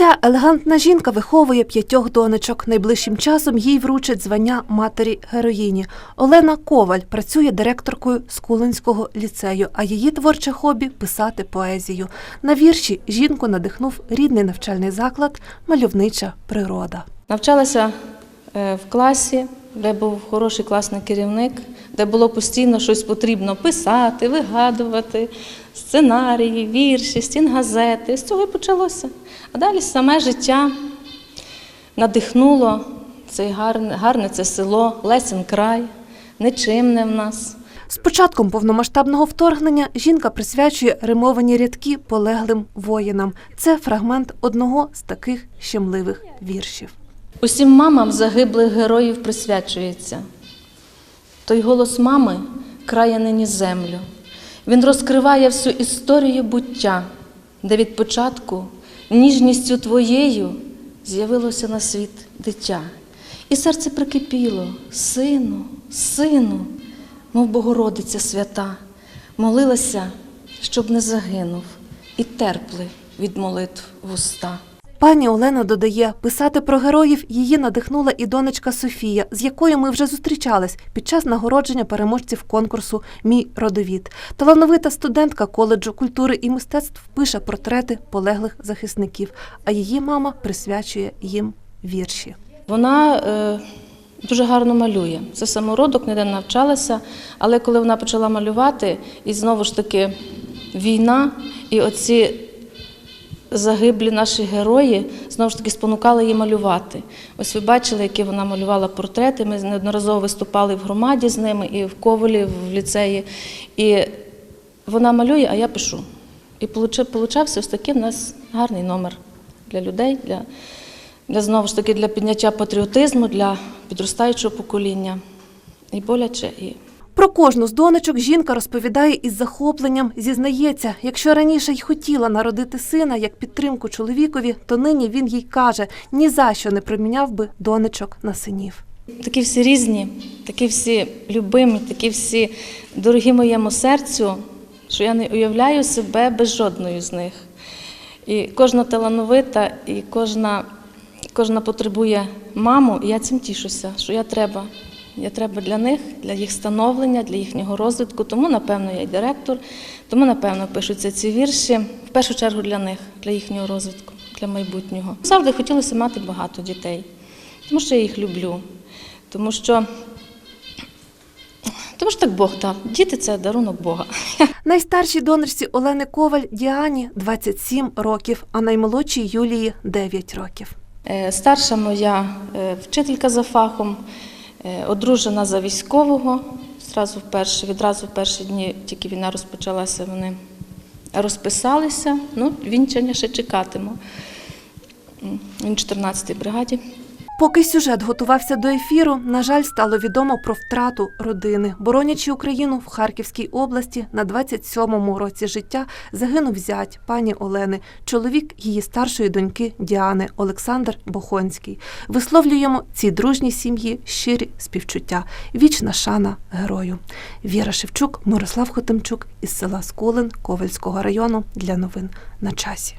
Ця елегантна жінка виховує п'ятьох донечок. Найближчим часом їй вручать звання матері героїні. Олена Коваль працює директоркою Скулинського ліцею, а її творче хобі писати поезію. На вірші жінку надихнув рідний навчальний заклад Мальовнича природа. Навчалася е, в класі, де був хороший класний керівник, де було постійно щось потрібно писати, вигадувати, сценарії, вірші, стінгазети. З цього і почалося. А далі саме життя надихнуло цей гарне, гарне це село, Лесін край, нечимне в нас. З початком повномасштабного вторгнення жінка присвячує римовані рядки полеглим воїнам. Це фрагмент одного з таких щемливих віршів. Усім мамам загиблих героїв присвячується. Той голос мами крає нині землю. Він розкриває всю історію буття, де від початку ніжністю твоєю з'явилося на світ дитя. І серце прикипіло, сину, сину, мов Богородиця свята, молилася, щоб не загинув, і терпли від молитв вуста. Пані Олена додає, писати про героїв її надихнула і донечка Софія, з якою ми вже зустрічались під час нагородження переможців конкурсу Мій родовід. Талановита студентка коледжу культури і мистецтв пише портрети полеглих захисників, а її мама присвячує їм вірші. Вона е, дуже гарно малює. Це самородок, ніде не навчалася. Але коли вона почала малювати, і знову ж таки війна, і оці загиблі наші герої знову ж таки спонукали її малювати. Ось ви бачили, які вона малювала портрети. Ми неодноразово виступали в громаді з ними і в Ковелі, в ліцеї. І вона малює, а я пишу. І получався ось такий в нас гарний номер для людей, для, для знову ж таки для підняття патріотизму, для підростаючого покоління. І боляче, і Про кожну з донечок жінка розповідає із захопленням, зізнається, якщо раніше й хотіла народити сина як підтримку чоловікові, то нині він їй каже, ні за що не проміняв би донечок на синів. Такі всі різні, такі всі любимі, такі всі дорогі моєму серцю, що я не уявляю себе без жодної з них. І кожна талановита, і кожна, кожна потребує маму, і я цим тішуся, що я треба. Я треба для них, для їх становлення, для їхнього розвитку. Тому, напевно, я й директор, тому, напевно, пишуться ці вірші в першу чергу для них, для їхнього розвитку, для майбутнього. Завжди хотілося мати багато дітей, тому що я їх люблю. Тому що, тому що так Бог дав. Діти це дарунок Бога. Найстаршій донечці Олени Коваль Діані 27 років, а наймолодшій Юлії 9 років. Е, Старша моя е, вчителька за фахом, одружена за військового. Зразу в перші, відразу в перші дні, тільки війна розпочалася, вони розписалися. Ну, вінчання ще чекатиму. Він в 14-й бригаді. Поки сюжет готувався до ефіру, на жаль, стало відомо про втрату родини. Боронячи Україну в Харківській області на 27-му році життя загинув зять пані Олени, чоловік її старшої доньки Діани Олександр Бохонський. Висловлюємо цій дружній сім'ї щирі співчуття. Вічна шана герою. Віра Шевчук, Мирослав Хотимчук із села Скулин Ковальського району для новин на часі.